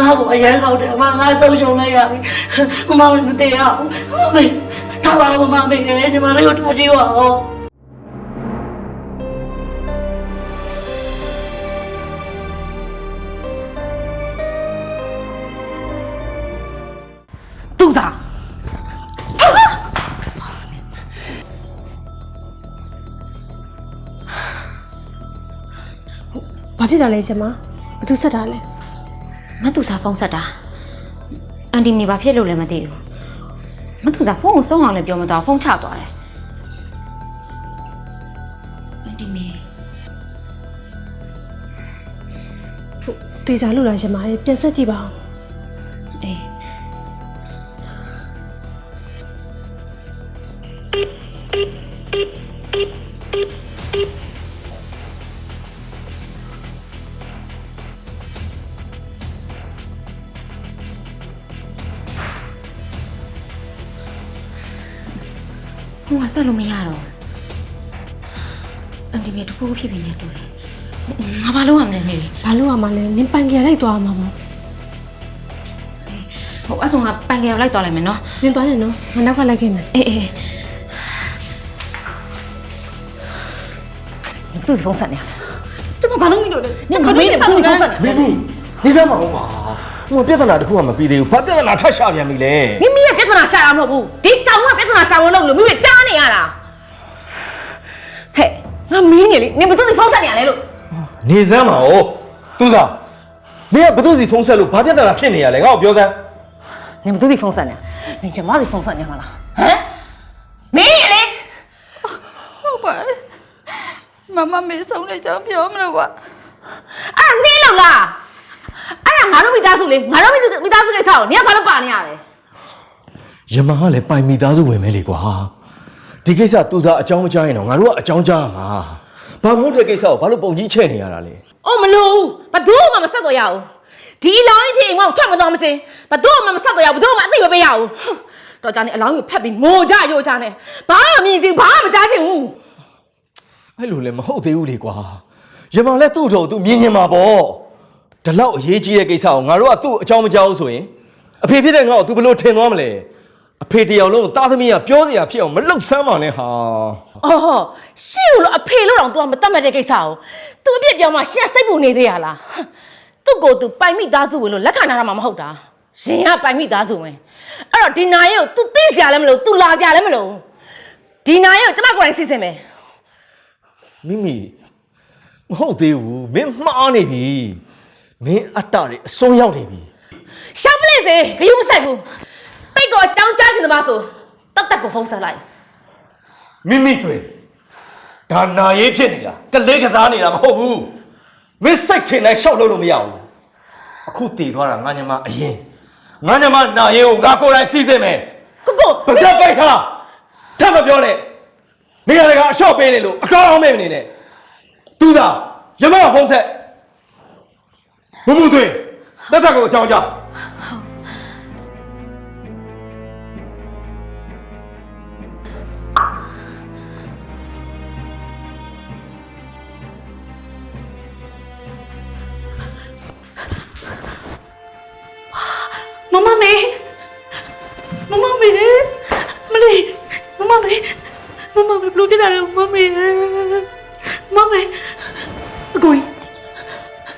ငါ့ကိုအရန်ကောက်တယ်အမငါဆုံးရှုံးလိုက်ရပြီမမမတည်ရအောင်မမေထားပါဦးမမေညီမလေးကိုထားကြည့်ပါဦးသူ့သားဘာဖြစ်တာလဲရှင်မဘာသူဆက်တာလဲ မတူစာဖုန်းဆက်တာအန်တီမီဘာဖြစ်လို့လဲမသိဘူးမတူစာဖုန်းကိုဆုံးအောင်လည်းပြောမတော့ဖုန်းချသွားတယ်အန်တီမီတေချာလို့လားရှင်မရေပြန်ဆက်ကြည့်ပါဦး ဟိုကဆက်လို့မရတော့အန်တီမီတခုခုဖြစ်ပြီးနေတူတယ်ငါဘာလုပ်ရမလဲနေလေဘာလို့ရမှာလဲနင်ပန်ကြလိုက်သွားမှာပေါ့ဟိုအဆုံကပန်ကယ်ကိုလိုက်သွားလိုက်မယ်နော်နင်သွားရင်နော်ငါနောက်ကလိုက်ခဲ့မယ်အေးအေးသူ့ဖုန်းဆက်နေရကျမဘာလုပ်မိလို့လဲညမမေးနဲ့သူ့ဖုန်းဆက်နေမင်းမနေသားမအောင်ပါဟိုပြဿနာတစ်ခုမှမပြီးသေးဘူးဘာပြဿနာထပ်ရှာပြန်ပြီလဲမိမိရဲ့ပြဿနာရှာတာမဟုတ်ဘူးဒီကောင်ကပြဿနာရှာဝင်လို့လို့ လေနင်ဘသူ့ဖုန်းဆက်နေရလဲလို့နေစမ်းပါဦးသူစားမင်းကဘသူစီဖုန်းဆက်လို့ဘာပြဿနာဖြစ်နေရလဲငါ့ကိုပြောစမ်းနင်ဘသူ့ဖုန်းဆက်နေနင်ကျမစီဖုန်းဆက်နေမှာလားဟမ်မင်းကြီးလေဟုတ်ပါတယ်မမမေဆုံးတဲ့ကြောင့်ပြောမလို့ပါအဲ့ဒါနင်းလို့လားအဲ့ဒါငါတို့မိသားစုလေငါတို့မိသားစုကိစ္စကိုနင်ကဘာလို့ပါနေရလဲယမကလည်းပိုင်မိသားစုဝင်မဲလေကွာဒီကိစ္စသူစားအကြောင်းမကြားရင်တော့ငါတို့ကအကြောင်းကြားရမှာ ဘာမို့တဲ့ကိစ္စကိုဘာလို့ပုံကြီးချဲ့နေရတာလဲအိုးမလို့ဘာတို့မှမဆက်တော့ရဘူးဒီအလောင်းကြီးအိမ်ကထွက်မတော်မချင်းဘာတို့မှမဆက်တော့ရဘူးဘာတို့မှအသိမပေးရဘူးတော့ကြနေအလောင်းကိုဖက်ပြီးငိုကြရိုကြနေဘာမှမမြင်ချင်ဘာမှမကြားချင်ဘူးအဲ့လိုလည်းမဟုတ်သေးဘူးလေကွာယမလည်းသူ့တော်သူမြင်မြင်မှာပေါ့ဒီလောက်အရေးကြီးတဲ့ကိစ္စကိုငါတို့ကသူ့အကြောင်းမကြားဘူးဆိုရင်အဖေဖြစ်တဲ့ငါ့ကို तू ဘယ်လိုထင်သွားမလဲ အဖေတယောက်လုံးကိုသားသမီးကပြောစရာဖြစ်အောင်မလှုပ်ဆမ်းပါနဲ့ဟာ အော်ရှင့်လို့အဖေလို့တော့ तू မတတ်မဲ့တဲ့ကိစ္စကို तू အပြစ်ပြောမှရှင့်စိတ်ပူနေသေးရလားသူ့ကို तू ပိုင်မိသားစုဝင်လို့လက်ခံထားတာမှမဟုတ်တာရှင်ကပိုင်မိသားစုဝင်အဲ့တော့ဒီနာရဲ့ကို तू သိစရာလည်းမလို तू လာစရာလည်းမလိုဒီနာရဲ့ကိုကျမကိုယ်တိုင်စီစဉ်မယ် မိမိမဟုတ်သေးဘူးမင်းမှားနေပြီမင်းအတ္တတွေအစွန်းရောက်နေပြီ ရှာမလေးစေဘယူမဆိုင်ဘူး တိတ်ကိုအကြောင်းကြားချင်တဲ့ပါဆိုတတ်တက်ကိုဖုန်းဆက်လိုက်မိမိတွေဒါနာရေးဖြစ်နေတာကလေးကစားနေတာမဟုတ်ဘူးမင်းစိတ်ထင်တိုင်းရှောက်လို့လို့မရဘူးအခုတည်သွားတာငါညမအရင်ငါညမနာရေးကိုငါကိုယ်တိုင်စီစဉ်မယ်ကိုကိုပါစက်ပိုက်ထားထပ်မပြောနဲ့နေရာတကာအလျှော့ပေးနေလို့အကောင်းအောင်မဲ့မနေနဲ့သူသာရမဖုန်းဆက်မမှုသွင်းတက်တက်ကိုအကြောင်းကြား မမမေမမမေဘလို့ဖြစ်တာလဲမမေမမေအကိုကြီး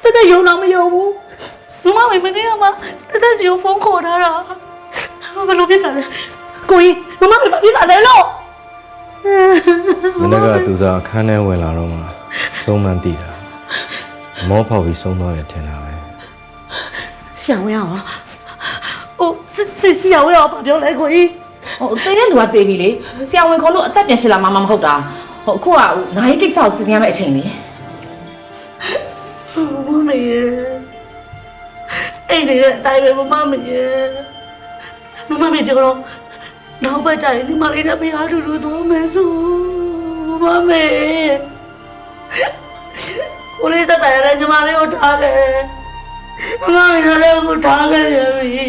တတရုံတော့မယုံဘူးမမမေမနေ့ကမှတတစီကိုဖုန်းခေါ်ထားတာဘလို့ဖြစ်တာလဲကိုကြီးမမမေဘာဖြစ်တာလဲလို့မနေ့ကသူစားအခန်းထဲဝင်လာတော့မှဆုံးမှန်းတည်တာမောဖောက်ပြီးဆုံးသွားတယ်ထင်တာပဲဆရာဝန်ရောဟိုစစ်ဆရာဝန်ရောဘာပြောလဲကိုကြီး ဟိုတေးတဲ့လူကတေးပြီလေဆရာဝန်ခေါ်လို့အသက်ပြန်ရှင်းလာမှမဟုတ်တာဟိုအခုကနာရီကိစ္စကိုစီစဉ်ရမယ့်အချိန်လေမမေအဲ့ဒီအတိုင်းပဲမမေမမမေကြောတော့နောက်ပတ်ကြရင်ဒီမလေးနဲ့မရတူတူသွားမယ်ဆိုမမေကိုလေးစတဲ့ညီမလေးကိုထားတယ်မမေလည်းကိုထားခဲ့ရပြီ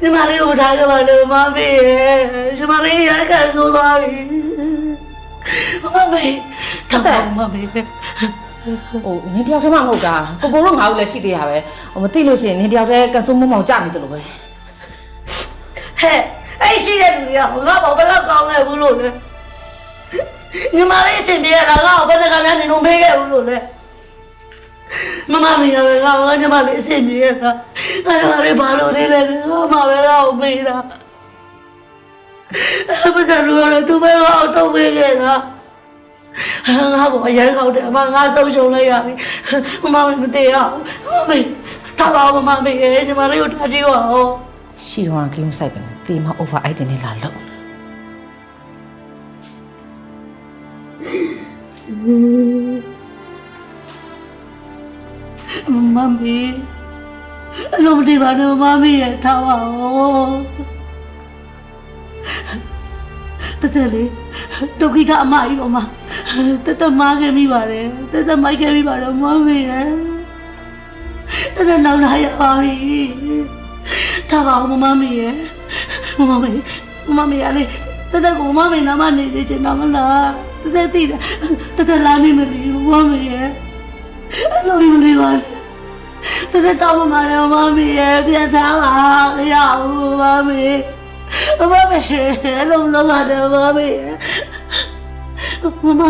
ညီမလေးကိုထားခဲ့ပါလို့မမေညီမလေးရခဲ့ဆိုသွားပြီမမေတော့မမေဟိုနင်တယောက်တည်းမှမဟုတ်တာကိုကိုတို့ငါ့ကိုလည်းရှိသေးရပဲဟိုမသိလို့ရှိရင်နင်တယောက်တည်းကန်စုံမမောင်ကြနေတယ်လို့ပဲဟဲ့အဲ့ရှိတဲ့လူတွေကငါ့ဘောဘယ်တော့ကောင်းလဲဘူးလို့လဲညီမလေးအစ်တင်ပြရတာငါ့ကိုဘယ်တကများနေလို့မေးခဲ့ဘူးလို့လဲ မမမီရပဲငါငါညီမလေးအစ်တင်ပြရတာငါညီမလေးဘာလို့လဲလဲငါမပဲငါ့ကိုမေးတာအဲ့ဘာသာလူရသူပဲငါ့ကိုတော့မေးခဲ့တာငါဘောအရင်ကောက်တယ်အမငါဆုံးရှုံးလိုက်ရပြီမမမတည်ရဘူးမမေထားပါဦးမမမေညီမလေးကိုထားကြည့်ပါဦးရှိတော့ဂိမ်းဆိုင်ပဲတီမ over item နဲ့လာလို့ မမီအလုံးမတည်ပါနဲ့မမီရဲ့ထားပါဦးတတလေးဒုက္ခိတအမကြီးတော့မတတမားခဲ့မိပါတယ်တတမိုက်ခဲ့မိပါတယ်မမီရဲ့တတနောက်လာရပါပြီထားပါဦးမမမီရဲ့မမမီမမမီရလေတတကမမီနာမနေစေချင်တာမလားတတသိတယ်တတလာနေမလို့မမီရဲ့အလုံးမလေးပါနဲ့ တကယ်တော့မမလည်းမမီရဲ့ပြန်ထားပါမရဘူးမမီမမီအလုံးလုံးပါတယ်မမီရဲ့မမ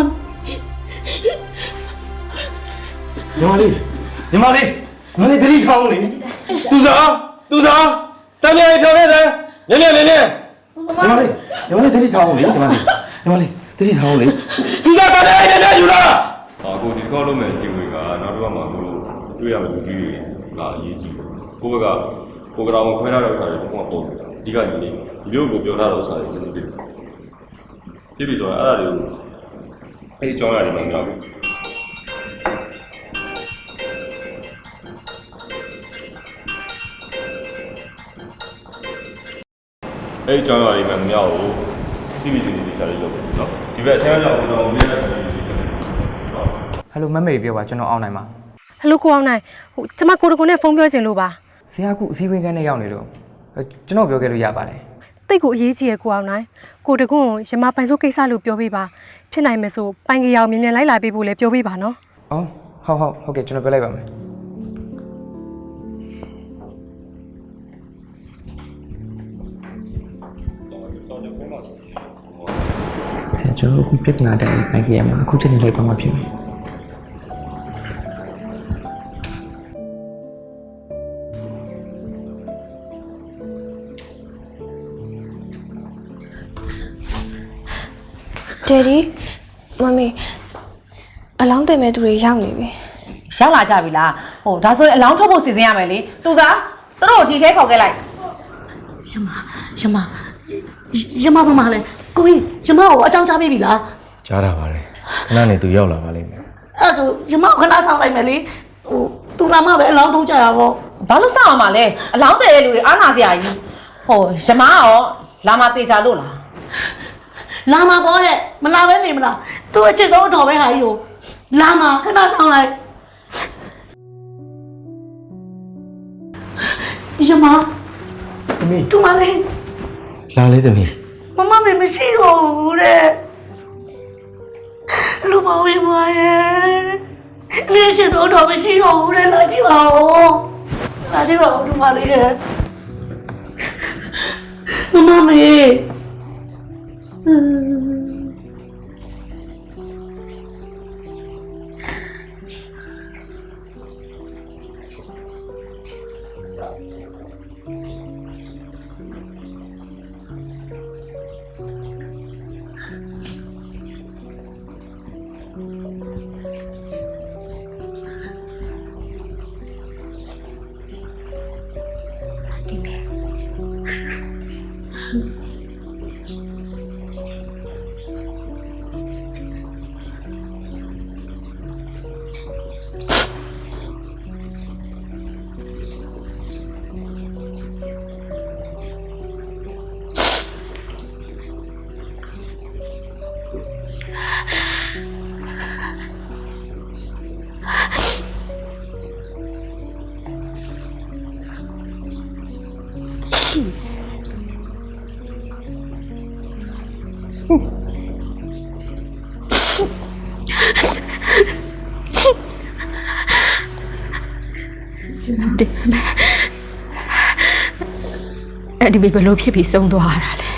ညီမလေးညီမလေးညီမလေးတတိထောင်းလေသူစားသူစားတမ်းမြေဖြောင်းခဲ့တယ်မြင်မြင်မြင်မြင်ညီမလေးညီမလေးတတိထောင်းလေညီမလေးညီမလေးတတိထောင်းလေသူစားတမ်းမြေမြင်မြင်ယူလားအာကိုဒီတစ်ခေါက်လုံးမဲ့အစီအဝေးကနောက်တစ်ခါမှကို တွေ့ရမယ့်လူကြီးတွေကအရေးကြီးတယ်ကိုဘက်ကကိုကရာမခွဲထားတဲ့ဥစ္စာတွေပုံမှန်ပုံနေတာအဓိကညီနေဒီလိုကိုပြောထားတဲ့ဥစ္စာတွေစဉ်းစားပြီးပြပြီဆိုတော့အဲ့ဒါတွေကိုအဲ့ဒီအကြောင်းအရာတွေမှမပြောဘူးအဲ့ဒီအကြောင်းအရာတွေမှမပြောဘူးပြပြီစဉ်းစားပြီးခြားလေးလုပ်တယ်နော်ဒီဘက်အချမ်းကြောင့်ကျွန်တော်မြင်ရတဲ့ဟယ်လိုမမေပြောပါကျွန်တော်အောင်နိုင်ပါ ဟယ်လိုကိုအောင်နိုင်ဟိုကျမကိုတကွန်နဲ့ဖုန်းပြောချင်လို့ပါဆရာကူအစည်းအဝေးခန်းထဲရောက်နေလို့အဲကျွန်တော်ပြောခဲ့လို့ရပါတယ်တိတ်ကိုအရေးကြီးရကိုအောင်နိုင်ကိုတကွန်ကိုရမပိုင်စိုးကိစ္စလို့ပြောပေးပါဖြစ်နိုင်မယ်ဆိုပိုင်ကြရောင်မြင်မြန်လိုက်လာပေးဖို့လည်းပြောပေးပါနော်အော်ဟုတ်ဟုတ်ဟုတ်ကဲ့ကျွန်တော်ပြောလိုက်ပါမယ်ဆရာကျွန်တော်အခုပြဿနာတိုင်းပိုင်ကြရမှာအခုချက်နေလိုက်တော့မှဖြစ်မယ် ဒယ်ဒီမမီအလောင်းတင်မဲ့သူတွေရောက်နေပြီရောက်လာကြပြီလားဟိုဒါဆိုရင်အလောင်းထုတ်ဖို့စီစဉ်ရမယ်လေသူစားသူတို့ကိုထီထဲခေါ်ခဲ့လိုက်ရမရမရမဘာမလဲကိုကြီးရမကိုအကြောင်းချပေးပြီလားကြားတာပါလေခဏနေသူရောက်လာပါလိမ့်မယ်အဲ့ဒါဆိုရမကိုခဏဆောင်လိုက်မယ်လေဟိုသူလာမှပဲအလောင်းထုံးကြရပါဘောဘာလို့စောင့်အောင်မလဲအလောင်းတည်တဲ့လူတွေအားနာစရာကြီးဟိုရမရောလာမတေချာလို့လား လာမှာပေါ့တဲ့မလာပဲနေမလားသူအချစ်ဆုံးအတော်ပဲဟာကြီးကိုလာမှာခဏဆောင်လိုက်ရမသမီးသူမလေးလာလေသမီးမမမေမရှိတော့ဘူးတဲ့လူမဝေးမရဲ့နေချစ်တော့တော့မရှိတော့ဘူးတဲ့လာကြည့်ပါဦးလာကြည့်ပါဦးလူမလေးရဲ့မမမေ 아 니. အဲ့ဒီဘေဘယ်လိုဖြစ်ပြီးဆုံးသွားရတာလဲ